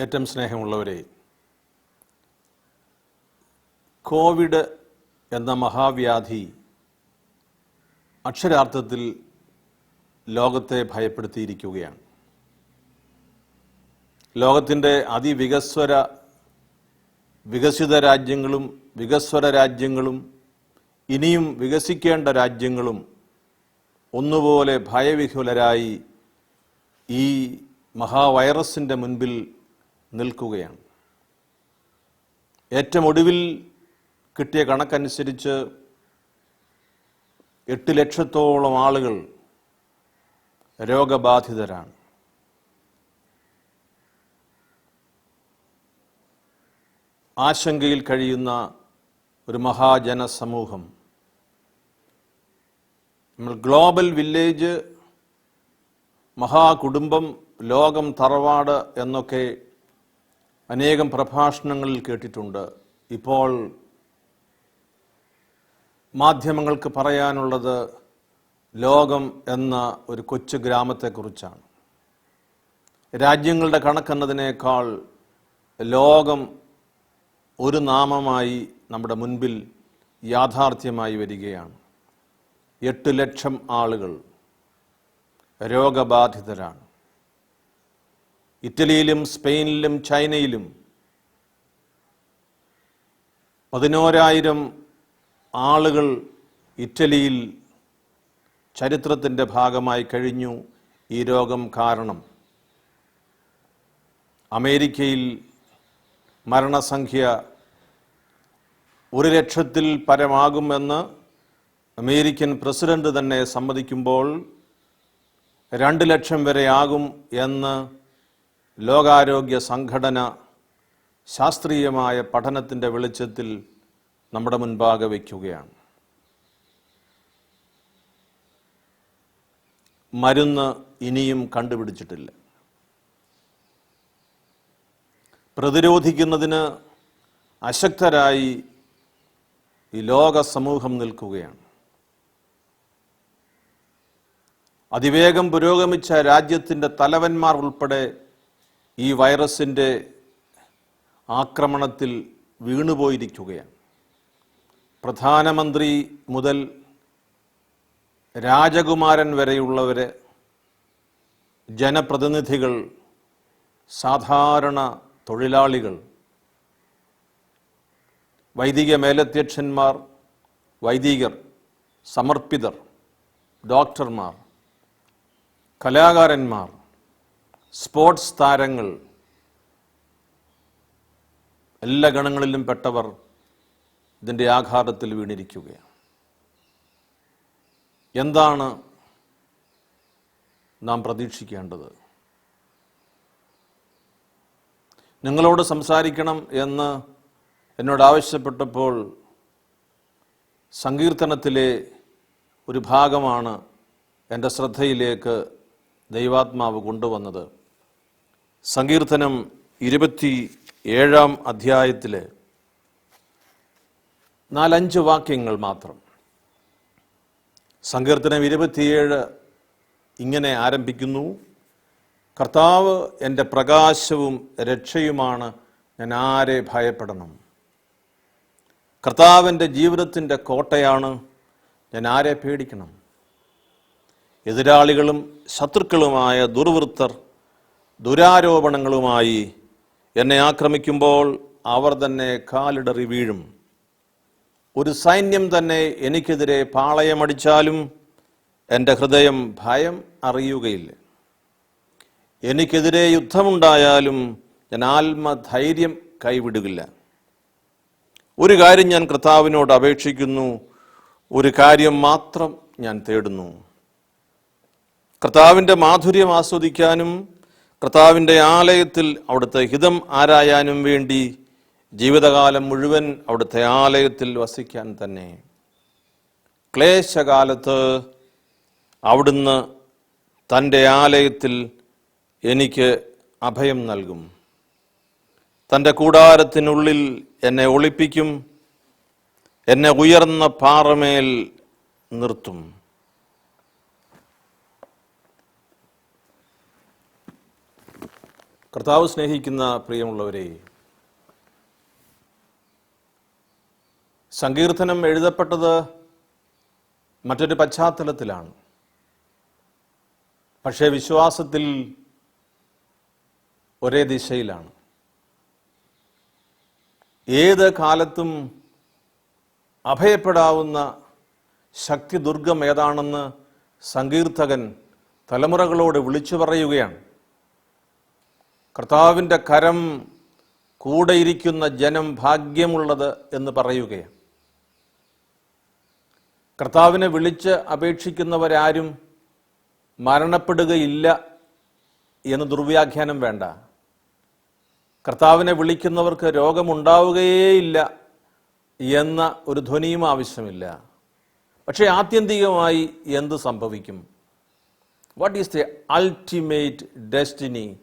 ഏറ്റവും സ്നേഹമുള്ളവരെ കോവിഡ് എന്ന മഹാവ്യാധി അക്ഷരാർത്ഥത്തിൽ ലോകത്തെ ഭയപ്പെടുത്തിയിരിക്കുകയാണ്. ലോകത്തിന്റെ അതിവികസ്വര വികസിത രാജ്യങ്ങളും വികസ്വര രാജ്യങ്ങളും ഇനിയും വികസിക്കേണ്ട രാജ്യങ്ങളും ഒന്നുപോലെ ഭയവിഹുലരായി ഈ മഹാവൈറസിന്റെ മുൻപിൽ നിൽക്കുകയാണ്. ഏറ്റവും ഒടുവിൽ കിട്ടിയ കണക്കനുസരിച്ച് എട്ട് ലക്ഷത്തോളം ആളുകൾ രോഗബാധിതരാണ്. ആശങ്കയിൽ കഴിയുന്ന ഒരു മഹാജനസമൂഹം. നമ്മൾ ഗ്ലോബൽ വില്ലേജ് മഹാകുടുംബം ലോകം തറവാട് എന്നൊക്കെ അനേകം പ്രഭാഷണങ്ങളിൽ കേട്ടിട്ടുണ്ട്. ഇപ്പോൾ മാധ്യമങ്ങൾക്ക് പറയാനുള്ളത് ലോകം എന്ന ഒരു കൊച്ചു ഗ്രാമത്തെക്കുറിച്ചാണ്. രാജ്യങ്ങളുടെ കണക്കെന്നതിനേക്കാൾ ലോകം ഒരു നാമമായി നമ്മുടെ മുൻപിൽ യാഥാർത്ഥ്യമായി വരികയാണ്. എട്ട് ലക്ഷം ആളുകൾ രോഗബാധിതരാണ്. ഇറ്റലിയിലും സ്പെയിനിലും ചൈനയിലും പതിനോരായിരം ആളുകൾ ഇറ്റലിയിൽ ചരിത്രത്തിന്റെ ഭാഗമായി കഴിഞ്ഞു ഈ രോഗം കാരണം. അമേരിക്കയിൽ മരണസംഖ്യ ഒരു ലക്ഷത്തിൽ പരമാകുമെന്ന് അമേരിക്കൻ പ്രസിഡന്റ് തന്നെ സമ്മതിക്കുമ്പോൾ രണ്ട് ലക്ഷം വരെ ആകും എന്ന് ലോകാരോഗ്യ സംഘടന ശാസ്ത്രീയമായ പഠനത്തിന്റെ വെളിച്ചത്തിൽ നമ്മുടെ മുൻപാകെ വയ്ക്കുകയാണ്. മരുന്ന് ഇനിയും കണ്ടുപിടിച്ചിട്ടില്ല. പ്രതിരോധിക്കുന്നതിന് അശക്തരായി ഈ ലോക സമൂഹം നിൽക്കുകയാണ്. അതിവേഗം പുരോഗമിച്ച രാജ്യത്തിന്റെ തലവന്മാർ ഉൾപ്പെടെ ഈ വൈറസിന്റെ ആക്രമണത്തിൽ വീണുപോയിരിക്കുകയാണ്. പ്രധാനമന്ത്രി മുതൽ രാജകുമാരൻ വരെയുള്ളവരെ ജനപ്രതിനിധികൾ സാധാരണ തൊഴിലാളികൾ വൈദിക മേലധ്യക്ഷന്മാർ വൈദികർ സമർപ്പിതർ ഡോക്ടർമാർ കലാകാരന്മാർ സ്പോർട്സ് താരങ്ങൾ എല്ലാ ഗണങ്ങളിലും പെട്ടവർ ഇതിന്റെ ആഘാതത്തിൽ വീണിരിക്കുകയാണ്. എന്താണ് നാം പ്രതീക്ഷിക്കേണ്ടത്? നിങ്ങളോട് സംസാരിക്കണം എന്ന് എന്നോട് ആവശ്യപ്പെട്ടപ്പോൾ സങ്കീർത്തനത്തിലെ ഒരു ഭാഗമാണ് എന്റെ ശ്രദ്ധയിലേക്ക് ദൈവാത്മാവ് കൊണ്ടുവന്നത്. സങ്കീർത്തനം ഇരുപത്തി ഏഴാം അധ്യായത്തിലെ നാലഞ്ച് വാക്യങ്ങൾ മാത്രം. സങ്കീർത്തനം ഇരുപത്തിയേഴ് ഇങ്ങനെ ആരംഭിക്കുന്നു. കർത്താവ് എന്റെ പ്രകാശവും രക്ഷയുമാണ് ഞാൻ ആരെ ഭയപ്പെടണം? കർത്താവിന്റെ ജീവിതത്തിന്റെ കോട്ടയാണ് ഞാൻ ആരെ പേടിക്കണം? എതിരാളികളും ശത്രുക്കളുമായ ദുർവൃത്തർ ദുരാരോപണങ്ങളുമായി എന്നെ ആക്രമിക്കുമ്പോൾ അവർ തന്നെ കാലിടറി വീഴും. ഒരു സൈന്യം തന്നെ എനിക്കെതിരെ പാളയമടിച്ചാലും എന്റെ ഹൃദയം ഭയം അറിയുകയില്ല. എനിക്കെതിരെ യുദ്ധമുണ്ടായാലും ഞാൻ ആത്മധൈര്യം കൈവിടുകില്ല. ഒരു കാര്യം ഞാൻ കർത്താവിനോട് അപേക്ഷിക്കുന്നു ഒരു കാര്യം മാത്രം ഞാൻ തേടുന്നു. കർത്താവിന്റെ മാധുര്യം ആസ്വദിക്കാനും കർത്താവിന്റെ ആലയത്തിൽ അവിടുത്തെ ഹിതം ആരായാനും വേണ്ടി ജീവിതകാലം മുഴുവൻ അവിടുത്തെ ആലയത്തിൽ വസിക്കാൻ തന്നെ. ക്ലേശകാലത്ത് അവിടുന്ന് തന്റെ ആലയത്തിൽ എനിക്ക് അഭയം നൽകും. തന്റെ കൂടാരത്തിനുള്ളിൽ എന്നെ ഒളിപ്പിക്കും എന്നെ ഉയർന്ന പാറമേൽ നിർത്തും. കർത്താവ് സ്നേഹിക്കുന്ന പ്രിയമുള്ളവരെ സങ്കീർത്തനം എഴുതപ്പെട്ടത് മറ്റൊരു പശ്ചാത്തലത്തിലാണ്. പക്ഷേ വിശ്വാസത്തിൽ ഒരേ ദിശയിലാണ്. ഏത് കാലത്തും അഭയപ്പെടാവുന്ന ശക്തി ദുർഗം ഏതാണെന്ന് സങ്കീർത്തകൻ തലമുറകളോട് വിളിച്ചു പറയുകയാണ്. കർത്താവിന്റെ കരം കൂടെയിരിക്കുന്ന ജനം ഭാഗ്യമുള്ളത് എന്ന് പറയുകയാണ്. കർത്താവിനെ വിളിച്ച് അപേക്ഷിക്കുന്നവരാരും മരണപ്പെടുകയില്ല എന്ന് ദുർവ്യാഖ്യാനം വേണ്ട. കർത്താവിനെ വിളിക്കുന്നവർക്ക് രോഗമുണ്ടാവുകയേയില്ല എന്ന ഒരു ധ്വനിയും ആവശ്യമില്ല. പക്ഷേ ആത്യന്തികമായി എന്ത് സംഭവിക്കും? What is the ultimate destiny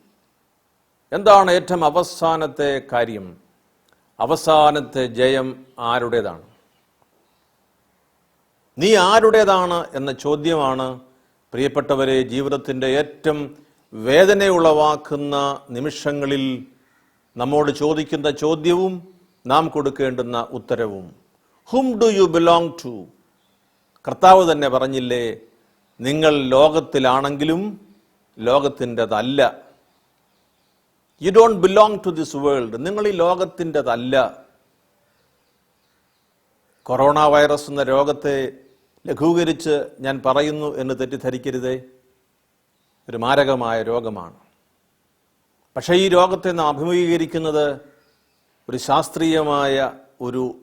എന്താണ് ഏറ്റവും അവസാനത്തെ കാര്യം? അവസാനത്തെ ജയം ആരുടേതാണ്? നീ ആരുടേതാണ് എന്ന ചോദ്യമാണ് പ്രിയപ്പെട്ടവരെ ജീവിതത്തിന്റെ ഏറ്റവും വേദനയുളവാക്കുന്ന നിമിഷങ്ങളിൽ നമ്മോട് ചോദിക്കുന്ന ചോദ്യവും നാം കൊടുക്കേണ്ടുന്ന ഉത്തരവും. Hmm do you belong to കർത്താവ് തന്നെ പറഞ്ഞില്ലേ നിങ്ങൾ ലോകത്തിലാണെങ്കിലും ലോകത്തിന്റെതല്ല. You don't belong to this world നിങ്ങൾ ഈ ലോകത്തിന്റെതല്ല. കൊറോണ വൈറസ് എന്ന രോഗത്തെ ലഘൂകരിച്ച് ഞാൻ പറയുന്നു എന്ന് തെറ്റിദ്ധരിക്കരുതേ. ഒരു മാരകമായ രോഗമാണ്. പക്ഷേ ഈ രോഗത്തെ നാം അഭിമുഖീകരിക്കുന്നത് ഒരു ശാസ്ത്രീയമായ ഒരു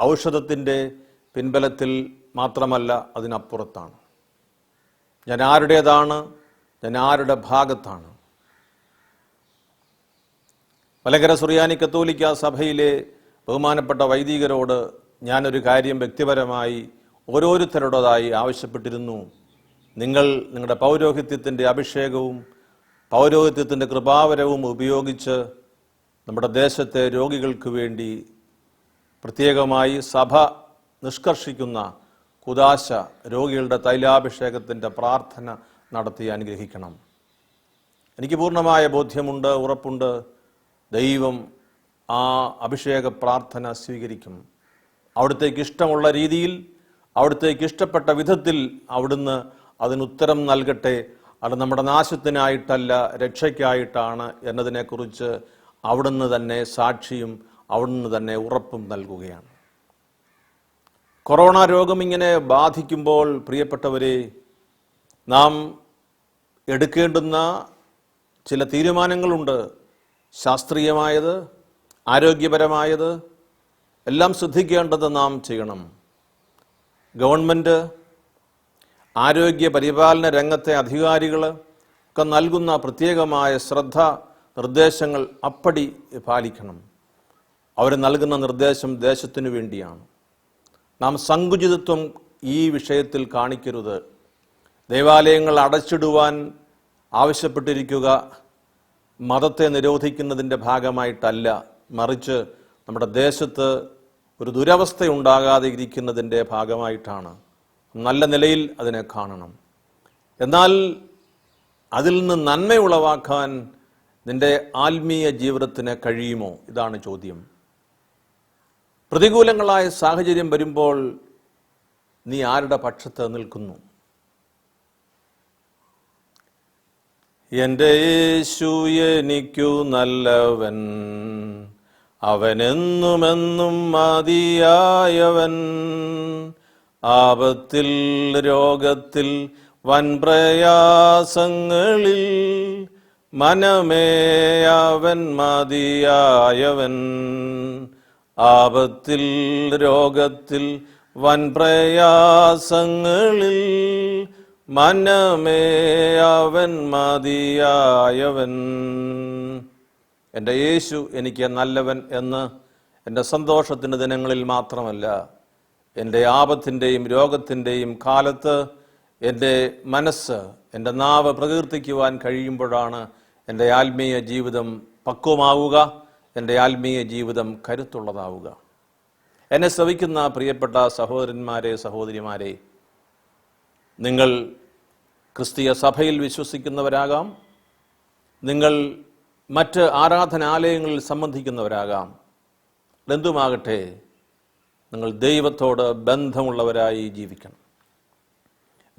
ഔഷധത്തിന്റെ പിൻബലത്തിൽ മാത്രമല്ല അതിനപ്പുറത്താണ്. ഞാൻ ആരുടേതാണ്? ഞാൻ ആരുടെ ഭാഗത്താണ്? മലങ്കര സുറിയാനി കത്തോലിക്ക സഭയിലെ ബഹുമാനപ്പെട്ട വൈദികരോട് ഞാനൊരു കാര്യം വ്യക്തിപരമായി ഓരോരുത്തരുടേതായി ആവശ്യപ്പെട്ടിരുന്നു. നിങ്ങൾ നിങ്ങളുടെ പൗരോഹിത്യത്തിന്റെ അഭിഷേകവും പൗരോഹിത്യത്തിന്റെ കൃപാവരവും ഉപയോഗിച്ച് നമ്മുടെ ദേശത്തെ രോഗികൾക്ക് വേണ്ടി പ്രത്യേകമായി സഭ നിഷ്കർഷിക്കുന്ന കുദാശ രോഗികളുടെ തൈലാഭിഷേകത്തിന്റെ പ്രാർത്ഥന നടത്തി അനുഗ്രഹിക്കണം. എനിക്ക് പൂർണമായ ബോധ്യമുണ്ട് ഉറപ്പുണ്ട്. ദൈവം ആ അഭിഷേക പ്രാർത്ഥന സ്വീകരിക്കും. അവിടുത്തേക്ക് ഇഷ്ടമുള്ള രീതിയിൽ അവിടുത്തേക്ക് ഇഷ്ടപ്പെട്ട വിധത്തിൽ അവിടുന്ന് അതിനുത്തരം നൽകട്ടെ. അത് നമ്മുടെ നാശത്തിനായിട്ടല്ല രക്ഷയ്ക്കായിട്ടാണ് എന്നതിനെക്കുറിച്ച് അവിടുന്ന് തന്നെ സാക്ഷിയും അവിടുന്ന് തന്നെ ഉറപ്പും നൽകുകയാണ്. കൊറോണ രോഗം ഇങ്ങനെ ബാധിക്കുമ്പോൾ പ്രിയപ്പെട്ടവരെ നാം എടുക്കേണ്ടുന്ന ചില തീരുമാനങ്ങളുണ്ട്. ശാസ്ത്രീയമായത് ആരോഗ്യപരമായത് എല്ലാം ശ്രദ്ധിക്കേണ്ടത് നാം ചെയ്യണം. ഗവൺമെന്റ് ആരോഗ്യ പരിപാലന രംഗത്തെ അധികാരികൾ ഒക്കെ നൽകുന്ന പ്രത്യേകമായ ശ്രദ്ധ നിർദ്ദേശങ്ങൾ അപ്പടി പാലിക്കണം. അവർ നൽകുന്ന നിർദ്ദേശം ദേശത്തിനു വേണ്ടിയാണ്. നാം സങ്കുചിതത്വം ഈ വിഷയത്തിൽ കാണിക്കരുത്. ദേവാലയങ്ങൾ അടച്ചിടുവാൻ ആവശ്യപ്പെട്ടിരിക്കുക. മതത്തെ നിരോധിക്കുന്നതിന്റെ ഭാഗമായിട്ടല്ല മറിച്ച് നമ്മുടെ ദേശത്ത് ഒരു ദുരവസ്ഥ ഉണ്ടാകാതെ ഇരിക്കുന്നതിന്റെ ഭാഗമായിട്ടാണ്. നല്ല നിലയിൽ അതിനെ കാണണം. എന്നാൽ അതിൽ നിന്ന് നന്മ ഉളവാക്കാൻ നിന്റെ ആത്മീയ ജീവിതത്തിന് കഴിയുമോ? ഇതാണ് ചോദ്യം. പ്രതികൂലങ്ങളായ സാഹചര്യം വരുമ്പോൾ നീ ആരുടെ പക്ഷത്ത് നിൽക്കുന്നു? എന്റെ യേശു എനിക്കു നല്ലവൻ. അവനെന്നുമെന്നും മതിയായവൻ. ആപത്തിൽ രോഗത്തിൽ വൻപ്രയാസങ്ങളിൽ മനമേ അവൻ മതിയായവൻ. ആപത്തിൽ രോഗത്തിൽ വൻ പ്രയാസങ്ങളിൽ മനമേ അവൻ മതിയായവൻ. എന്റെ യേശു എനിക്ക് നല്ലവൻ എന്ന് എന്റെ സന്തോഷത്തിന്റെ ദിനങ്ങളിൽ മാത്രമല്ല എന്റെ ആപത്തിന്റെയും രോഗത്തിന്റെയും കാലത്ത് എന്റെ മനസ്സ് എന്റെ നാവ് പ്രകീർത്തിക്കുവാൻ കഴിയുമ്പോഴാണ് എന്റെ ആത്മീയ ജീവിതം പക്വമാവുക എന്റെ ആത്മീയ ജീവിതം കരുത്തുള്ളതാവുക. എന്നെ ശ്രവിക്കുന്ന പ്രിയപ്പെട്ട സഹോദരന്മാരെ സഹോദരിമാരെ നിങ്ങൾ ക്രിസ്തീയ സഭയിൽ വിശ്വസിക്കുന്നവരാകാം. നിങ്ങൾ മറ്റ് ആരാധനാലയങ്ങളിൽ സംബന്ധിക്കുന്നവരാകാം. എന്തുമാകട്ടെ നിങ്ങൾ ദൈവത്തോട് ബന്ധമുള്ളവരായി ജീവിക്കണം.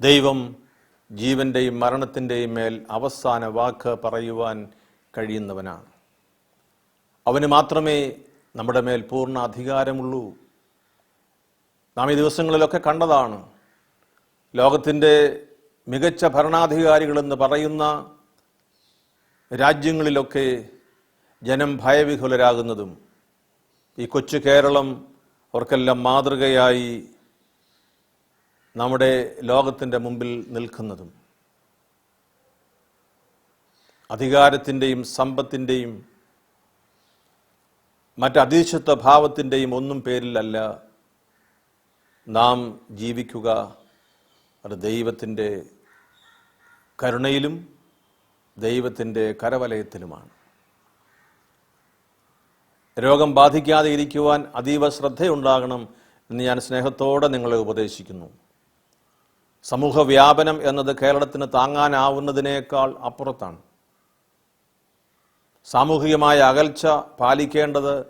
ദൈവം ജീവന്റെയും മരണത്തിന്റെയും മേൽ അവസാന വാക്ക് പറയുവാൻ കഴിയുന്നവനാണ്. അവന് മാത്രമേ നമ്മുടെ മേൽ പൂർണ അധികാരമുള്ളൂ. നാം ഈ ദിവസങ്ങളിലൊക്കെ കണ്ടതാണ് ലോകത്തിന്റെ മികച്ച ഭരണാധികാരികളെന്ന് പറയുന്ന രാജ്യങ്ങളിലൊക്കെ ജനം ഭയവിഹുലരാകുന്നതും ഈ കൊച്ചു കേരളം അവർക്കെല്ലാം മാതൃകയായി നമ്മുടെ ലോകത്തിന്റെ മുമ്പിൽ നിൽക്കുന്നതും അധികാരത്തിന്റെയും സമ്പത്തിന്റെയും മറ്റ് അതീശത്വ ഭാവത്തിന്റെയും ഒന്നും പേരിലല്ല നാം ജീവിക്കുക അത് ദൈവത്തിന്റെ കരുണയിലും ദൈവത്തിന്റെ കരവലയത്തിലുമാണ്. രോഗം ബാധിക്കാതെ ഇരിക്കുവാൻ അതീവ ശ്രദ്ധയുണ്ടാകണം എന്ന് ഞാൻ സ്നേഹത്തോടെ നിങ്ങളെ ഉപദേശിക്കുന്നു. സമൂഹ വ്യാപനം എന്നത് കേരളത്തിന് താങ്ങാനാവുന്നതിനേക്കാൾ അപ്പുറത്താണ്. സാമൂഹികമായ അകൽച്ച പാലിക്കേണ്ടത്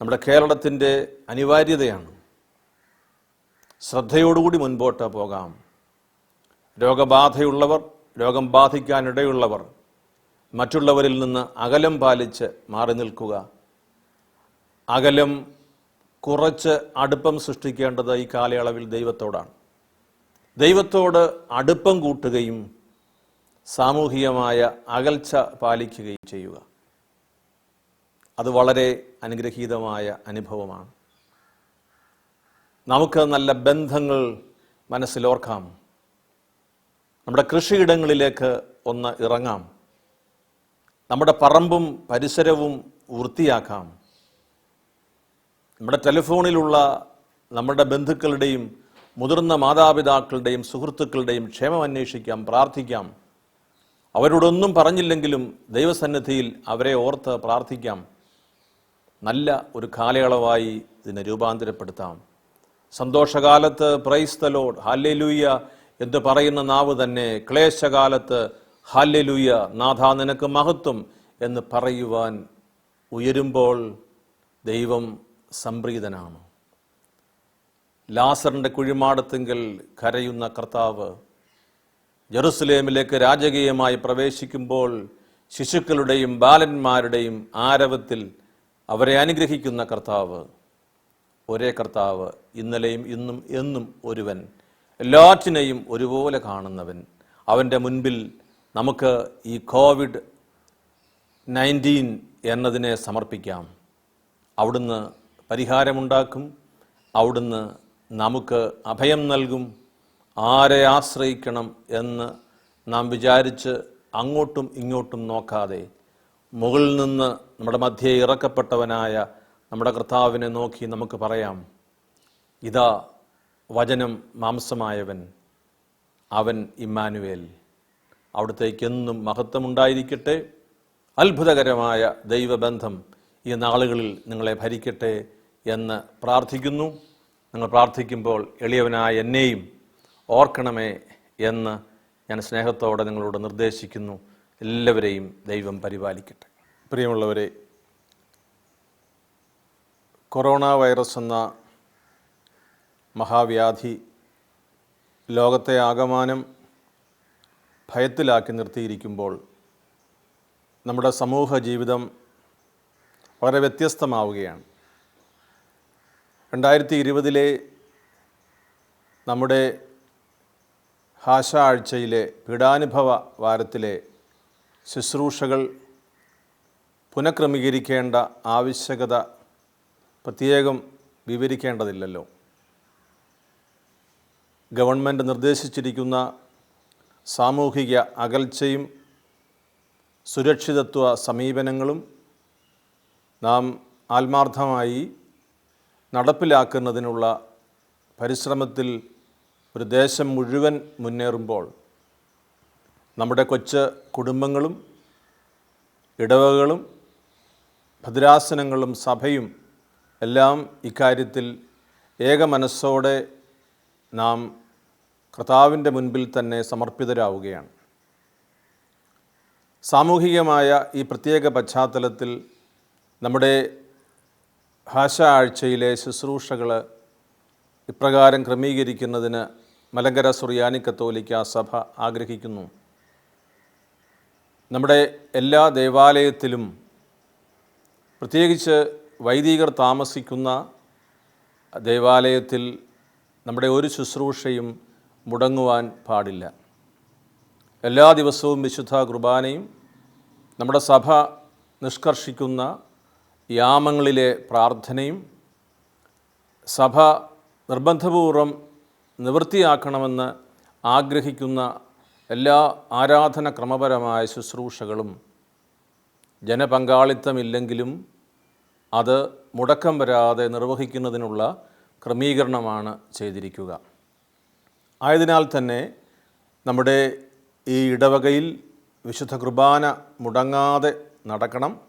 നമ്മുടെ കേരളത്തിന്റെ അനിവാര്യതയാണ്. ശ്രദ്ധയോടുകൂടി മുൻപോട്ട് പോകാം. രോഗബാധയുള്ളവർ രോഗം ബാധിക്കാനിടയുള്ളവർ മറ്റുള്ളവരിൽ നിന്ന് അകലം പാലിച്ച് മാറി നിൽക്കുക. അകലം കുറച്ച് അടുപ്പം സൃഷ്ടിക്കേണ്ടത് ഈ കാലയളവിൽ ദൈവത്തോടാണ്. ദൈവത്തോട് അടുപ്പം കൂട്ടുകയും സാമൂഹികമായ അകൽച്ച പാലിക്കുകയും ചെയ്യുക. അത് വളരെ അനുഗ്രഹീതമായ അനുഭവമാണ്. നമുക്ക് നല്ല ബന്ധങ്ങൾ മനസ്സിലോർക്കാം. നമ്മുടെ കൃഷിയിടങ്ങളിലേക്ക് ഒന്ന് ഇറങ്ങാം. നമ്മുടെ പറമ്പും പരിസരവും വൃത്തിയാക്കാം. നമ്മുടെ ടെലിഫോണിലുള്ള നമ്മുടെ ബന്ധുക്കളുടെയും മുതിർന്ന മാതാപിതാക്കളുടെയും സുഹൃത്തുക്കളുടെയും ക്ഷേമം അന്വേഷിക്കാം പ്രാർത്ഥിക്കാം. അവരോടൊന്നും പറഞ്ഞില്ലെങ്കിലും ദൈവസന്നിധിയിൽ അവരെ ഓർത്ത് പ്രാർത്ഥിക്കാം. നല്ല ഒരു കാലയളവായി ഇതിനെ രൂപാന്തരപ്പെടുത്താം. സന്തോഷകാലത്ത് പ്രൈസ് തലോഡ് ഹാല്യലൂയ എന്ന് പറയുന്ന നാവ് തന്നെ ക്ലേശകാലത്ത് ഹാല്യലൂയ നാഥ നിനക്ക് മഹത്വം എന്ന് പറയുവാൻ ഉയരുമ്പോൾ ദൈവം സംപ്രീതനാണ്. ലാസറിന്റെ കുഴിമാടത്തെങ്കിൽ കരയുന്ന കർത്താവ് ജെറുസലേമിലേക്ക് രാജകീയമായി പ്രവേശിക്കുമ്പോൾ ശിശുക്കളുടെയും ബാലന്മാരുടെയും ആരവത്തിൽ അവരെ അനുഗ്രഹിക്കുന്ന കർത്താവ് ഒരേ കർത്താവ് ഇന്നലെയും ഇന്നും എന്നും ഒരുവൻ. എല്ലാറ്റിനെയും ഒരുപോലെ കാണുന്നവൻ അവന്റെ മുൻപിൽ നമുക്ക് ഈ കോവിഡ് നയന്റീൻ എന്നതിനെ സമർപ്പിക്കാം. അവിടുന്ന് പരിഹാരമുണ്ടാക്കും. അവിടുന്ന് നമുക്ക് അഭയം നൽകും. ആരെ ആശ്രയിക്കണം എന്ന് നാം വിചാരിച്ച് അങ്ങോട്ടും ഇങ്ങോട്ടും നോക്കാതെ മുകളിൽ നിന്ന് നമ്മുടെ മധ്യേ ഇറക്കപ്പെട്ടവനായ നമ്മുടെ കർത്താവിനെ നോക്കി നമുക്ക് പറയാം ഇതാ വചനം മാംസമായവൻ അവൻ ഇമ്മാനുവേൽ. അവിടത്തേക്ക് എന്നും മഹത്വമുണ്ടായിരിക്കട്ടെ. അത്ഭുതകരമായ ദൈവബന്ധം ഈ നാളുകളിൽ നിങ്ങളെ ഭരിക്കട്ടെ എന്ന് പ്രാർത്ഥിക്കുന്നു. നിങ്ങൾ പ്രാർത്ഥിക്കുമ്പോൾ എളിയവനായ എന്നെയും ഓർക്കണമേ എന്ന് ഞാൻ സ്നേഹത്തോടെ നിങ്ങളോട് നിർദ്ദേശിക്കുന്നു. എല്ലാവരെയും ദൈവം പരിപാലിക്കട്ടെ. പ്രിയമുള്ളവരെ കൊറോണ വൈറസ് എന്ന മഹാവ്യാധി ലോകത്തെ ആകമാനം ഭയത്തിലാക്കി നിർത്തിയിരിക്കുമ്പോൾ നമ്മുടെ സമൂഹ ജീവിതം വളരെ വ്യത്യസ്തമാവുകയാണ്. രണ്ടായിരത്തി ഇരുപതിലെ നമ്മുടെ ഭാഷ ആഴ്ചയിലെ പീഡാനുഭവ വാരത്തിലെ ശുശ്രൂഷകൾ പുനഃക്രമീകരിക്കേണ്ട ആവശ്യകത പ്രത്യേകം വിവരിക്കേണ്ടതില്ലല്ലോ. ഗവൺമെന്റ് നിർദ്ദേശിച്ചിരിക്കുന്ന സാമൂഹിക അകൽച്ചയും സുരക്ഷിതത്വ സമീപനങ്ങളും നാം ആത്മാർത്ഥമായി നടപ്പിലാക്കുന്നതിനുള്ള പരിശ്രമത്തിൽ ഒരു ദേശം മുഴുവൻ മുന്നേറുമ്പോൾ നമ്മുടെ കൊച്ച് കുടുംബങ്ങളും ഇടവകളും ഭദ്രാസനങ്ങളും സഭയും എല്ലാം ഇക്കാര്യത്തിൽ ഏക മനസ്സോടെ നാം കർത്താവിന്റെ മുൻപിൽ തന്നെ സമർപ്പിതരാവുകയാണ്. സാമൂഹികമായ ഈ പ്രത്യേക പശ്ചാത്തലത്തിൽ നമ്മുടെ ഭാഷ ആഴ്ചയിലെ ശുശ്രൂഷകൾ ഇപ്രകാരം ക്രമീകരിക്കുന്നതിന് മലങ്കര സുറിയാനി കത്തോലിക്ക സഭ ആഗ്രഹിക്കുന്നു. നമ്മുടെ എല്ലാ ദേവാലയത്തിലും പ്രത്യേകിച്ച് വൈദികർ താമസിക്കുന്ന ദേവാലയത്തിൽ നമ്മുടെ ഒരു ശുശ്രൂഷയും മുടങ്ങുവാൻ പാടില്ല. എല്ലാ ദിവസവും വിശുദ്ധ കുർബാനയും നമ്മുടെ സഭ നിഷ്കർഷിക്കുന്ന യാമങ്ങളിലെ പ്രാർത്ഥനയും സഭ നിർബന്ധപൂർവം നിവൃത്തിയാക്കണമെന്ന് ആഗ്രഹിക്കുന്ന എല്ലാ ആരാധന ക്രമപരമായ ശുശ്രൂഷകളും ജനപങ്കാളിത്തമില്ലെങ്കിലും അത് മുടക്കം വരാതെ നിർവഹിക്കുന്നതിനുള്ള ക്രമീകരണമാണ് ചെയ്തിരിക്കുക. ആയതിനാൽ തന്നെ നമ്മുടെ ഈ ഇടവകയിൽ വിശുദ്ധ കുർബാന മുടങ്ങാതെ നടക്കണം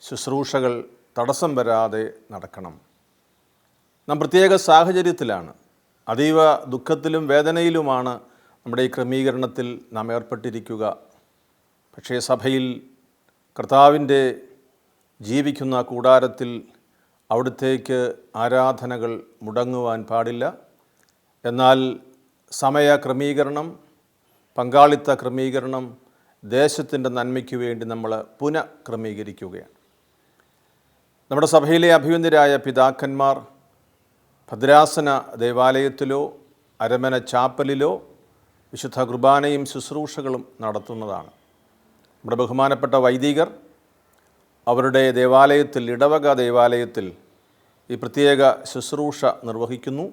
ശുശ്രൂഷകൾ തടസ്സം വരാതെ നടക്കണം. നാം പ്രത്യേക സാഹചര്യത്തിലാണ് അതീവ ദുഃഖത്തിലും വേദനയിലുമാണ് നമ്മുടെ ഈ ക്രമീകരണത്തിൽ നാം ഏർപ്പെട്ടിരിക്കുക. പക്ഷേ സഭയിൽ കർത്താവിന്റെ ജീവിക്കുന്ന കൂടാരത്തിൽ അവിടുത്തേക്ക് ആരാധനകൾ മുടങ്ങുവാൻ പാടില്ല. എന്നാൽ സമയ ക്രമീകരണം പങ്കാളിത്ത ക്രമീകരണം ദേശത്തിന്റെ നന്മയ്ക്ക് വേണ്ടി നമ്മൾ പുനഃക്രമീകരിക്കുകയാണ്. നമ്മുടെ സഭയിലെ അഭിവന്ദരായ പിതാക്കന്മാർ ഭദ്രാസന ദേവാലയത്തിലോ അരമന ചാപ്പലിലോ വിശുദ്ധ കുർബാനയും ശുശ്രൂഷകളും നടത്തുന്നതാണ്. നമ്മുടെ ബഹുമാനപ്പെട്ട വൈദികർ അവരുടെ ദേവാലയത്തിൽ ഇടവക ദേവാലയത്തിൽ ഈ പ്രത്യേക ശുശ്രൂഷ നിർവഹിക്കുന്നു.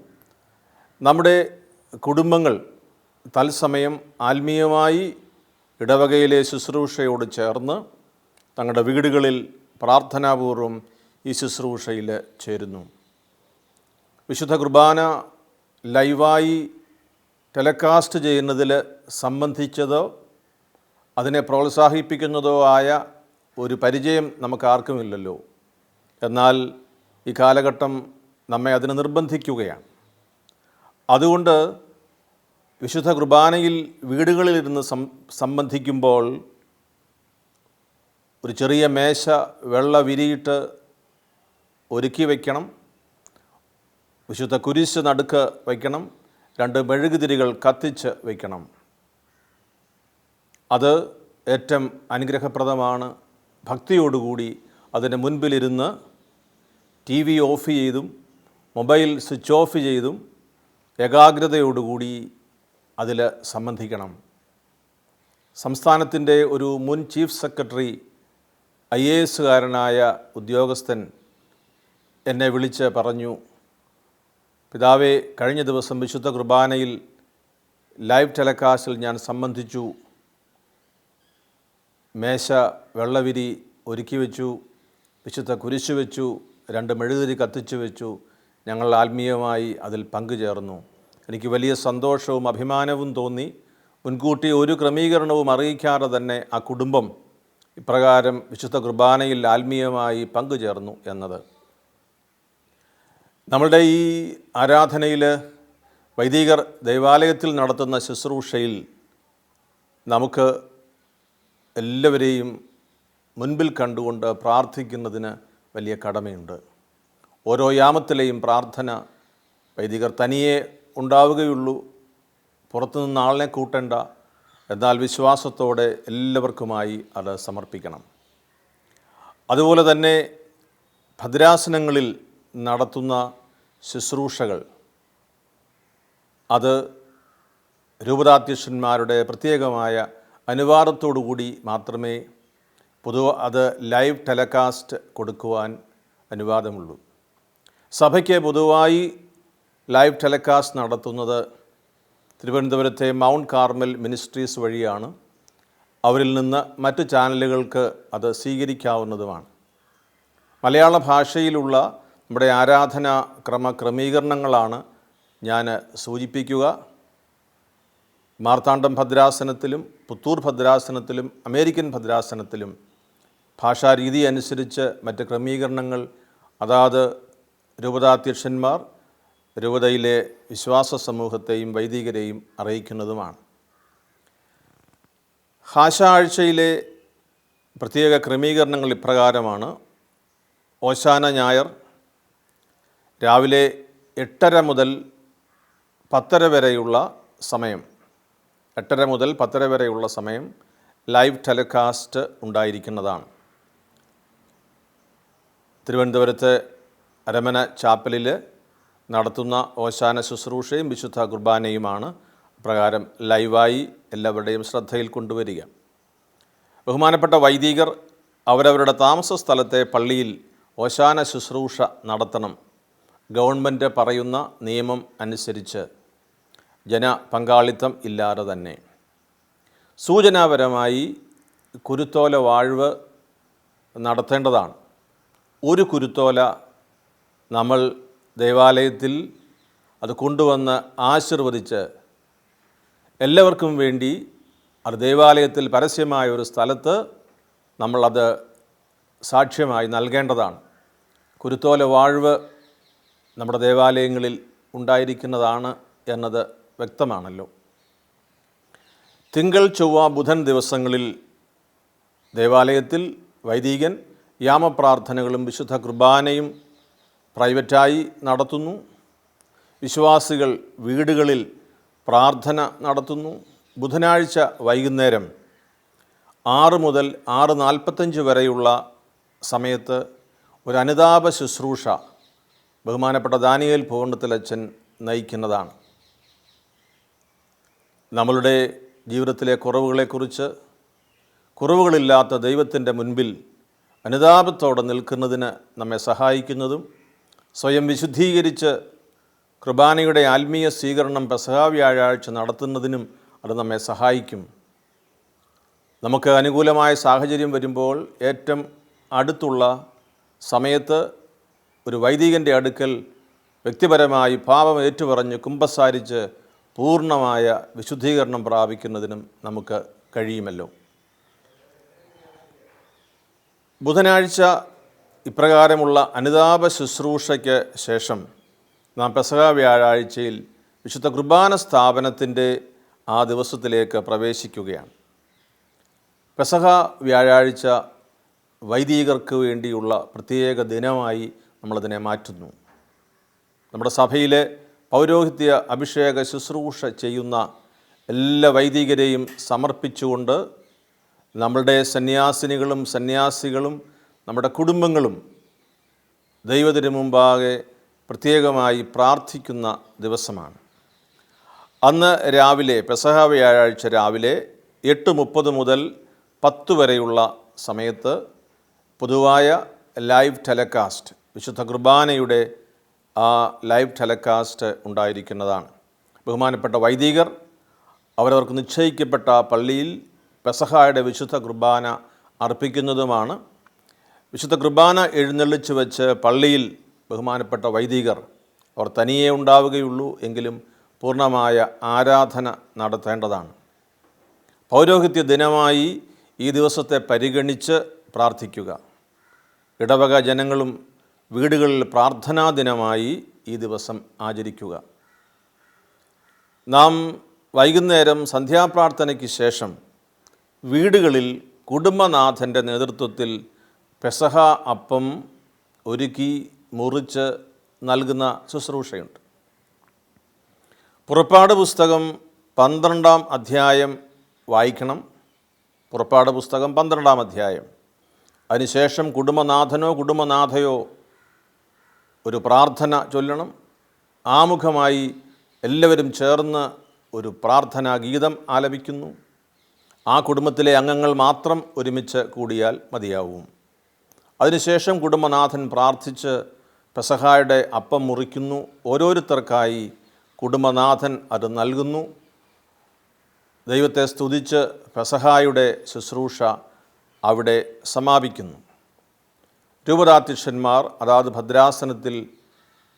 നമ്മുടെ കുടുംബങ്ങൾ തത്സമയം ആത്മീയമായി ഇടവകയിലെ ശുശ്രൂഷയോട് ചേർന്ന് തങ്ങളുടെ വീടുകളിൽ പ്രാർത്ഥനാപൂർവം ഈ ശുശ്രൂഷയിൽ ചേരുന്നു. വിശുദ്ധ കുർബാന ലൈവായി ടെലികാസ്റ്റ് ചെയ്യുന്നതിൽ സംബന്ധിച്ചതോ അതിനെ പ്രോത്സാഹിപ്പിക്കുന്നതോ ആയ ഒരു പരിചയം നമുക്ക് ആർക്കുമില്ലല്ലോ എന്നാൽ ഈ കാലഘട്ടം നമ്മെ അതിന് നിർബന്ധിക്കുകയാണ്. അതുകൊണ്ട് വിശുദ്ധ കുർബാനയിൽ വീടുകളിലിരുന്ന് സം സംബന്ധിക്കുമ്പോൾ ഒരു ചെറിയ മേശ വെള്ള വിരിയിട്ട് ഒരുക്കി വയ്ക്കണം വിശുദ്ധ കുരിശ് നടുക്ക് വയ്ക്കണം രണ്ട് മെഴുകുതിരികൾ കത്തിച്ച് വയ്ക്കണം അത് ഏറ്റവും അനുഗ്രഹപ്രദമാണ്. ഭക്തിയോടുകൂടി അതിന് മുൻപിലിരുന്ന് ടി വി ഓഫ് ചെയ്തും മൊബൈൽ സ്വിച്ച് ഓഫ് ചെയ്തും ഏകാഗ്രതയോടുകൂടി അതിൽ സംബന്ധിക്കണം. സംസ്ഥാനത്തിന്റെ ഒരു മുൻ ചീഫ് സെക്രട്ടറി ഐ എ എസുകാരനായ ഉദ്യോഗസ്ഥൻ എന്നെ വിളിച്ച് പറഞ്ഞു പിതാവെ കഴിഞ്ഞ ദിവസം വിശുദ്ധ കുർബാനയിൽ ലൈവ് ടെലികാസ്റ്റിൽ ഞാൻ സംബന്ധിച്ചു. മേശ വെള്ളവിരി ഒരുക്കി വെച്ചു വിശുദ്ധ കുരിശു വെച്ചു രണ്ട് മെഴുകുതിരി കത്തിച്ചു വെച്ചു. ഞങ്ങൾ ആത്മീയമായി അതിൽ പങ്കുചേർന്നു. എനിക്ക് വലിയ സന്തോഷവും അഭിമാനവും തോന്നി. മുൻകൂട്ടി ഒരു ക്രമീകരണവും അറിയിക്കാതെ തന്നെ ആ കുടുംബം ഇപ്രകാരം വിശുദ്ധ കുർബാനയിൽ ആത്മീയമായി പങ്കുചേർന്നു എന്നത്. നമ്മളുടെ ഈ ആരാധനയിൽ വൈദികർ ദൈവാലയത്തിൽ നടത്തുന്ന ശുശ്രൂഷയിൽ നമുക്ക് എല്ലാവരെയും മുൻപിൽ കണ്ടുകൊണ്ട് പ്രാർത്ഥിക്കുന്നതിന് വലിയ കടമയുണ്ട്. ഓരോ യാമത്തിലെയും പ്രാർത്ഥന വൈദികർ തനിയെ ഉണ്ടാവുകയുള്ളൂ. പുറത്തുനിന്ന് ആളിനെ കൂട്ടേണ്ട. എന്നാൽ വിശ്വാസത്തോടെ എല്ലാവർക്കുമായി അത് സമർപ്പിക്കണം. അതുപോലെ തന്നെ ഭദ്രാസനങ്ങളിൽ നടത്തുന്ന ശുശ്രൂഷകൾ അത് രൂപതാധ്യക്ഷന്മാരുടെ പ്രത്യേകമായ അനുവാദത്തോടുകൂടി മാത്രമേ പൊതു അത് ലൈവ് ടെലികാസ്റ്റ് കൊടുക്കുവാൻ അനുവാദമുള്ളൂ. സഭയ്ക്ക് പൊതുവായി ലൈവ് ടെലികാസ്റ്റ് നടത്തുന്നത് തിരുവനന്തപുരത്തെ മൗണ്ട് കാർമൽ മിനിസ്ട്രീസ് വഴിയാണ്. അവരിൽ നിന്ന് മറ്റ് ചാനലുകൾക്ക് അത് സ്വീകരിക്കാവുന്നതുമാണ്. മലയാള ഭാഷയിലുള്ള നമ്മുടെ ആരാധന ക്രമ ക്രമീകരണങ്ങളാണ് ഞാൻ സൂചിപ്പിക്കുക. മാർത്താണ്ഡം ഭദ്രാസനത്തിലും പുത്തൂർ ഭദ്രാസനത്തിലും അമേരിക്കൻ ഭദ്രാസനത്തിലും ഭാഷാരീതി അനുസരിച്ച് മറ്റ് ക്രമീകരണങ്ങൾ അതാത് രൂപതാധ്യക്ഷന്മാർ രൂപതയിലെ വിശ്വാസ സമൂഹത്തെയും വൈദികരെയും അറിയിക്കുന്നതുമാണ്. ഭാഷ ആഴ്ചയിലെ പ്രത്യേക ക്രമീകരണങ്ങൾ ഇപ്രകാരമാണ്. ഓശാന ഞായർ രാവിലെ എട്ടര മുതൽ പത്തര വരെയുള്ള സമയം. എട്ടര മുതൽ പത്തര വരെയുള്ള സമയം ലൈവ് ടെലികാസ്റ്റ് ഉണ്ടായിരിക്കുന്നതാണ്. തിരുവനന്തപുരത്ത് അരമന ചാപ്പലിൽ നടത്തുന്ന ഓശാന ശുശ്രൂഷയും വിശുദ്ധ കുർബാനയുമാണ് പ്രകാരം ലൈവായി എല്ലാവരുടെയും ശ്രദ്ധയിൽ കൊണ്ടുവരിക. ബഹുമാനപ്പെട്ട വൈദികർ അവരവരുടെ താമസ സ്ഥലത്തെ പള്ളിയിൽ ഓശാന ശുശ്രൂഷ നടത്തണം. ഗവൺമെന്റ് പറയുന്ന നിയമം അനുസരിച്ച് ജന പങ്കാളിത്തം ഇല്ലാതെ തന്നെ. സൂചനാപരമായി കുരുത്തോല വാഴ്വ് നടത്തേണ്ടതാണ്. ഒരു കുരുത്തോല നമ്മൾ ദേവാലയത്തിൽ അത് കൊണ്ടുവന്ന് ആശീർവദിച്ച് എല്ലാവർക്കും വേണ്ടി അത് ദേവാലയത്തിൽ പരസ്യമായ ഒരു സ്ഥലത്ത് നമ്മളത് സാക്ഷ്യമായി നൽകേണ്ടതാണ്. കുരുത്തോല വാഴ്വ് നമ്മുടെ ദേവാലയങ്ങളിൽ ഉണ്ടായിരിക്കുന്നതാണ് എന്നത് വ്യക്തമാണല്ലോ. തിങ്കൾ ചൊവ്വ ബുധൻ ദിവസങ്ങളിൽ ദേവാലയത്തിൽ വൈദികൻ യാമപ്രാർത്ഥനകളും വിശുദ്ധ കുർബാനയും പ്രൈവറ്റായി നടത്തുന്നു. വിശ്വാസികൾ വീടുകളിൽ പ്രാർത്ഥന നടത്തുന്നു. ബുധനാഴ്ച വൈകുന്നേരം ആറ് മുതൽ ആറ് നാൽപ്പത്തഞ്ച് വരെയുള്ള സമയത്ത് ഒരു അനുതാപ ശുശ്രൂഷ ബഹുമാനപ്പെട്ട ദാനിയേൽ പൂർണത്തിലച്ചൻ നയിക്കുന്നതാണ്. നമ്മളുടെ ജീവിതത്തിലെ കുറവുകളെക്കുറിച്ച് കുറവുകളില്ലാത്ത ദൈവത്തിന്റെ മുൻപിൽ അനുതാപത്തോടെ നിൽക്കുന്നതിന് നമ്മെ സഹായിക്കുന്നതും സ്വയം വിശുദ്ധീകരിച്ച് കുർബാനയുടെ ആത്മീയ സ്വീകരണം പെസഹ വ്യാഴാഴ്ച നടത്തുന്നതിനും അത് നമ്മെ സഹായിക്കും. നമുക്ക് അനുകൂലമായ സാഹചര്യം വരുമ്പോൾ ഏറ്റവും അടുത്തുള്ള സമയത്ത് ഒരു വൈദികന്റെ അടുക്കൽ വ്യക്തിപരമായി പാപം ഏറ്റുപറഞ്ഞ് കുമ്പസാരിച്ച് പൂർണമായ വിശുദ്ധീകരണം പ്രാപിക്കുന്നതിനും നമുക്ക് കഴിയുമല്ലോ. ബുധനാഴ്ച ഇപ്രകാരമുള്ള അനുതാപ ശുശ്രൂഷയ്ക്ക് ശേഷം നാം പെസക വ്യാഴാഴ്ചയിൽ വിശുദ്ധ കുർബാന സ്ഥാപനത്തിന്റെ ആ ദിവസത്തിലേക്ക് പ്രവേശിക്കുകയാണ്. പെസഹ വ്യാഴാഴ്ച വൈദികർക്ക് വേണ്ടിയുള്ള പ്രത്യേക ദിനമായി നമ്മളതിനെ മാറ്റുന്നു. നമ്മുടെ സഭയിലെ പൗരോഹിത്യ അഭിഷേക ശുശ്രൂഷ ചെയ്യുന്ന എല്ലാ വൈദികരെയും സമർപ്പിച്ചുകൊണ്ട് നമ്മളുടെ സന്യാസിനികളും സന്യാസികളും നമ്മുടെ കുടുംബങ്ങളും ദൈവത്തിന് മുമ്പാകെ പ്രത്യേകമായി പ്രാർത്ഥിക്കുന്ന ദിവസമാണ്. അന്ന് രാവിലെ പെസഹ വ്യാഴാഴ്ച രാവിലെ എട്ട് മുപ്പത് മുതൽ പത്ത് വരെയുള്ള സമയത്ത് പൊതുവായ ലൈവ് ടെലകാസ്റ്റ് വിശുദ്ധ കുർബാനയുടെ ആ ലൈവ് ടെലകാസ്റ്റ് ഉണ്ടായിരിക്കുന്നതാണ്. ബഹുമാനപ്പെട്ട വൈദികർ അവരവർക്ക് നിശ്ചയിക്കപ്പെട്ട പള്ളിയിൽ പെസഹായുടെ വിശുദ്ധ കുർബാന അർപ്പിക്കുന്നതുമാണ്. വിശുദ്ധ കുർബാന എഴുന്നള്ളിച്ച് വെച്ച് പള്ളിയിൽ ബഹുമാനപ്പെട്ട വൈദികർ അവർ തനിയേ ഉണ്ടാവുകയുള്ളൂ എങ്കിലും പൂർണമായ ആരാധന നടത്തേണ്ടതാണ്. പൗരോഹിത്യ ദിനമായി ഈ ദിവസത്തെ പരിഗണിച്ച് പ്രാർത്ഥിക്കുക. ഇടവക ജനങ്ങളും വീടുകളിൽ പ്രാർത്ഥനാ ദിനമായി ഈ ദിവസം ആചരിക്കുക. നാം വൈകുന്നേരം സന്ധ്യാപ്രാർത്ഥനയ്ക്ക് ശേഷം വീടുകളിൽ കുടുംബനാഥന്റെ നേതൃത്വത്തിൽ പെസഹ അപ്പം ഒരുക്കി മുറിച്ച് നൽകുന്ന ശുശ്രൂഷയുണ്ട്. പുറപ്പാട് പുസ്തകം പന്ത്രണ്ടാം അധ്യായം വായിക്കണം. പുറപ്പാട് പുസ്തകം പന്ത്രണ്ടാം അധ്യായം. അതിനുശേഷം കുടുംബനാഥനോ കുടുംബനാഥയോ ഒരു പ്രാർത്ഥന ചൊല്ലണം. ആമുഖമായി എല്ലാവരും ചേർന്ന് ഒരു പ്രാർത്ഥനാ ഗീതം ആലപിക്കുന്നു. ആ കുടുംബത്തിലെ അംഗങ്ങൾ മാത്രം ഒരുമിച്ച് കൂടിയാൽ മതിയാവും. അതിനുശേഷം കുടുംബനാഥൻ പ്രാർത്ഥിച്ച് പെസഹായുടെ അപ്പം മുറിക്കുന്നു. ഓരോരുത്തർക്കായി കുടുംബനാഥൻ അത് നൽകുന്നു. ദൈവത്തെ സ്തുതിച്ച് പെസഹായുടെ ശുശ്രൂഷ അവിടെ സമാപിക്കുന്നു. രൂപതാധ്യക്ഷന്മാർ അതാത് ഭദ്രാസനത്തിൽ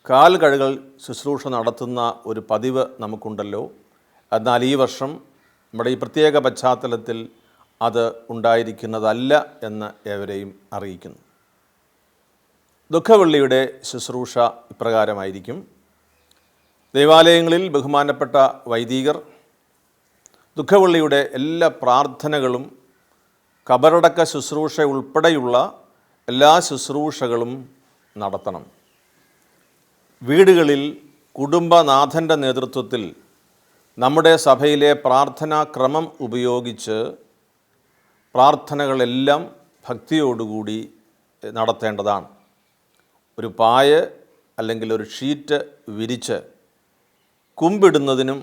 കാൽ കഴുകൾ ശുശ്രൂഷ നടത്തുന്ന ഒരു പതിവ് നമുക്കുണ്ടല്ലോ. എന്നാൽ ഈ വർഷം നമ്മുടെ ഈ പ്രത്യേക പശ്ചാത്തലത്തിൽ അത് ഉണ്ടായിരിക്കുന്നതല്ല എന്ന് ഏവരെയും അറിയിക്കുന്നു. ദുഃഖവെള്ളിയുടെ ശുശ്രൂഷ ഇപ്രകാരമായിരിക്കും. ദേവാലയങ്ങളിൽ ബഹുമാനപ്പെട്ട വൈദികർ ദുഃഖവെള്ളിയുടെ എല്ലാ പ്രാർത്ഥനകളും കബറടക്ക ശുശ്രൂഷ ഉൾപ്പെടെയുള്ള എല്ലാ ശുശ്രൂഷകളും നടത്തണം. വീടുകളിൽ കുടുംബനാഥന്റെ നേതൃത്വത്തിൽ നമ്മുടെ സഭയിലെ പ്രാർത്ഥനാ ക്രമം ഉപയോഗിച്ച് പ്രാർത്ഥനകളെല്ലാം ഭക്തിയോടുകൂടി നടത്തേണ്ടതാണ്. ഒരു പായ അല്ലെങ്കിൽ ഒരു ഷീറ്റ് വിരിച്ച് കുമ്പിടുന്നതിനും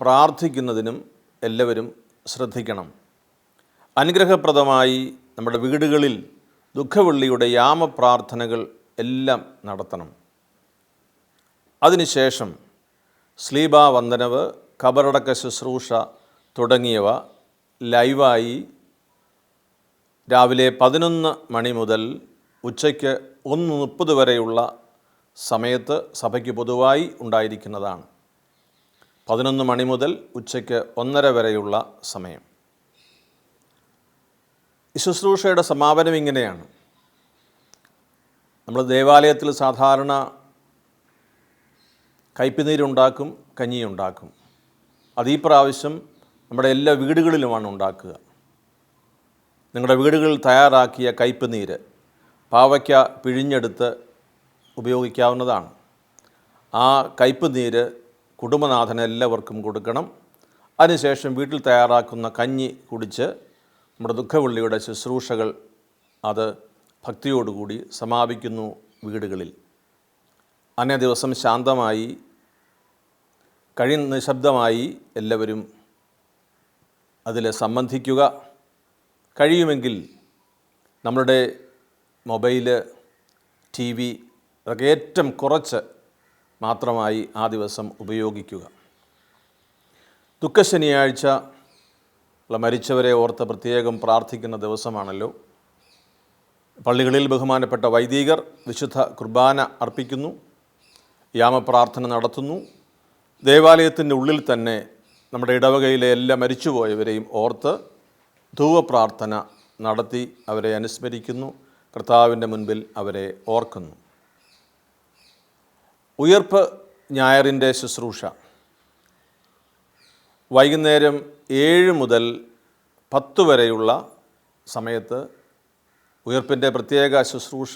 പ്രാർത്ഥിക്കുന്നതിനും എല്ലാവരും ശ്രദ്ധിക്കണം. അനുഗ്രഹപ്രദമായി നമ്മുടെ വീടുകളിൽ ദുഃഖവെള്ളിയുടെ യാമപ്രാർത്ഥനകൾ എല്ലാം നടത്തണം. അതിനുശേഷം വന്ദനവ് ഖബറടക്ക ശുശ്രൂഷ തുടങ്ങിയവ ലൈവായി രാവിലെ പതിനൊന്ന് മണി മുതൽ ഉച്ചയ്ക്ക് ഒന്ന് മുപ്പത് വരെയുള്ള സമയത്ത് സഭയ്ക്ക് പൊതുവായി ഉണ്ടായിരിക്കുന്നതാണ്. പതിനൊന്ന് മണി മുതൽ ഉച്ചയ്ക്ക് ഒന്നര വരെയുള്ള സമയം. ശുശ്രൂഷയുടെ സമാപനം ഇങ്ങനെയാണ്. നമ്മൾ ദേവാലയത്തിൽ സാധാരണ കയ്പിനീരുണ്ടാക്കും കഞ്ഞിയുണ്ടാക്കും. അത് പ്രാവശ്യം നമ്മുടെ എല്ലാ വീടുകളിലുമാണ് ഉണ്ടാക്കുക. നിങ്ങളുടെ വീടുകളിൽ തയ്യാറാക്കിയ കയ്പ് പാവയ്ക്ക പിഴിഞ്ഞെടുത്ത് ഉപയോഗിക്കാവുന്നതാണ്. ആ കയ്പ് നീര് കുടുംബനാഥന് എല്ലാവർക്കും കൊടുക്കണം. അതിനുശേഷം വീട്ടിൽ തയ്യാറാക്കുന്ന കഞ്ഞി കുടിച്ച് നമ്മുടെ ദുഃഖവെള്ളിയുടെ ശുശ്രൂഷകൾ അത് ഭക്തിയോടുകൂടി സമാപിക്കുന്നു വീടുകളിൽ. അന്നേ ദിവസം ശാന്തമായി കഴി നിശബ്ദമായി എല്ലാവരും അതിൽ സംബന്ധിക്കുക. കഴിയുമെങ്കിൽ നമ്മളുടെ മൊബൈൽ ടി വി അതൊക്കെ ഏറ്റവും കുറച്ച് മാത്രമായി ആ ദിവസം ഉപയോഗിക്കുക. ദുഃഖശനിയാഴ്ച മരിച്ചവരെ ഓർത്ത് പ്രത്യേകം പ്രാർത്ഥിക്കുന്ന ദിവസമാണല്ലോ. പള്ളികളിൽ ബഹുമാനപ്പെട്ട വൈദികർ വിശുദ്ധ കുർബാന അർപ്പിക്കുന്നു യാമപ്രാർത്ഥന നടത്തുന്നു. ദേവാലയത്തിന്റെ ഉള്ളിൽ തന്നെ നമ്മുടെ ഇടവകയിലെ എല്ലാ മരിച്ചുപോയവരെയും ഓർത്ത് ധൂവപ്രാർത്ഥന നടത്തി അവരെ അനുസ്മരിക്കുന്നു കർത്താവിന്റെ മുൻപിൽ അവരെ ഓർക്കുന്നു. ഉയർപ്പ് ഞായറിന്റെ ശുശ്രൂഷ. വൈകുന്നേരം ഏഴ് മുതൽ പത്ത് വരെയുള്ള സമയത്ത് ഉയർപ്പിന്റെ പ്രത്യേക ശുശ്രൂഷ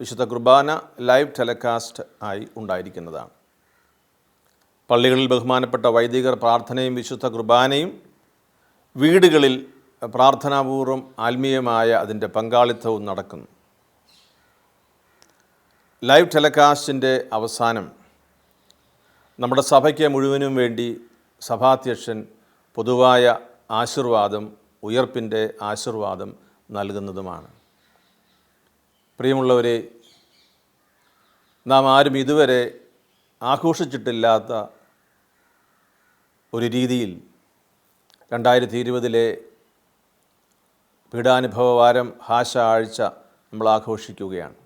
വിശുദ്ധ കുർബാന ലൈവ് ടെലികാസ്റ്റ് ആയി ഉണ്ടായിരിക്കുന്നതാണ്. പള്ളികളിൽ ബഹുമാനപ്പെട്ട വൈദികർ പ്രാർത്ഥനയും വിശുദ്ധ കുർബാനയും വീടുകളിൽ പ്രാർത്ഥനാപൂർവം ആത്മീയമായ അതിന്റെ പങ്കാളിത്തവും നടക്കുന്നു. ലൈവ് ടെലികാസ്റ്റിന്റെ അവസാനം നമ്മുടെ സഭയ്ക്ക് മുഴുവനും വേണ്ടി സഭാധ്യക്ഷൻ പൊതുവായ ആശീർവാദം ഉയർപ്പിന്റെ ആശീർവാദം നൽകുന്നതുമാണ്. പ്രിയമുള്ളവരെ നാം ആരും ഇതുവരെ ആഘോഷിച്ചിട്ടില്ലാത്ത ഒരു രീതിയിൽ രണ്ടായിരത്തി ഇരുപതിലെ പീഡാനുഭവ വാരം ഹാശ ആഴ്ച നമ്മൾ ആഘോഷിക്കുകയാണ്.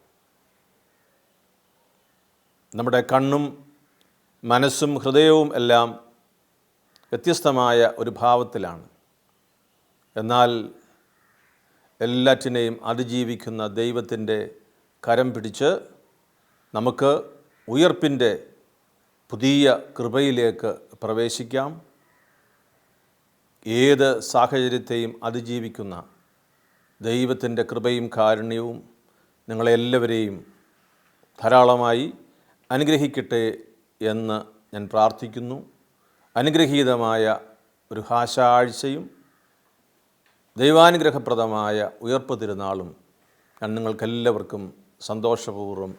നമ്മുടെ കണ്ണും മനസ്സും ഹൃദയവും എല്ലാം വ്യത്യസ്തമായ ഒരു ഭാവത്തിലാണ്. എന്നാൽ എല്ലാറ്റിനെയും അതിജീവിക്കുന്ന ദൈവത്തിന്റെ കരം പിടിച്ച് നമുക്ക് ഉയർപ്പിന്റെ പുതിയ കൃപയിലേക്ക് പ്രവേശിക്കാം. ഏത് സാഹചര്യത്തെയും അതിജീവിക്കുന്ന ദൈവത്തിന്റെ കൃപയും കാരുണ്യവും നിങ്ങളെല്ലാവരെയും ധാരാളമായി അനുഗ്രഹിക്കട്ടെ എന്ന് ഞാൻ പ്രാർത്ഥിക്കുന്നു. അനുഗ്രഹീതമായ ഒരു ഹാശാഴ്ചയും ദൈവാനുഗ്രഹപ്രദമായ ഉയർപ്പ് തിരുനാളും ഞാൻ നിങ്ങൾക്കെല്ലാവർക്കും സന്തോഷപൂർവം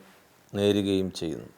നേരുകയും ചെയ്യുന്നു.